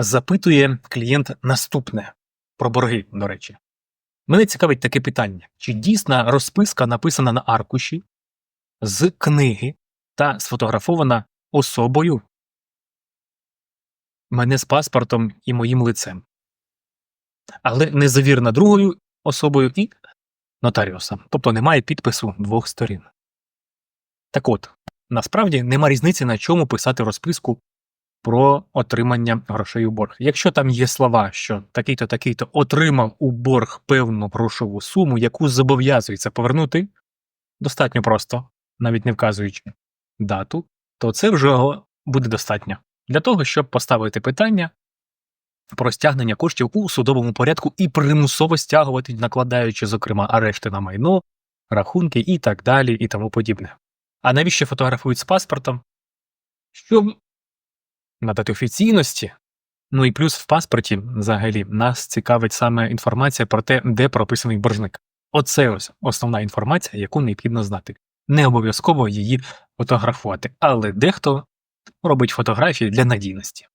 Запитує клієнт наступне про борги, до речі. Мене цікавить таке питання: чи дійсна розписка написана на аркуші з книги та сфотографована особою, мене з паспортом і моїм лицем, але не завірена другою особою і нотаріусом, тобто немає підпису двох сторін. Так от, насправді нема різниці, на чому писати розписку про отримання грошей у борг. Якщо там є слова, що такий-то такий-то отримав у борг певну грошову суму, яку зобов'язується повернути, достатньо просто, навіть не вказуючи дату, то це вже буде достатньо для того, щоб поставити питання про стягнення коштів у судовому порядку і примусово стягувати, накладаючи, зокрема, арешти на майно, рахунки і так далі, і тому подібне. А навіщо фотографують з паспортом? Щоб надати офіційності. Ну і плюс в паспорті взагалі нас цікавить саме інформація про те, де прописаний боржник. Оце ось основна інформація, яку необхідно знати. Не обов'язково її фотографувати, але дехто робить фотографії для надійності.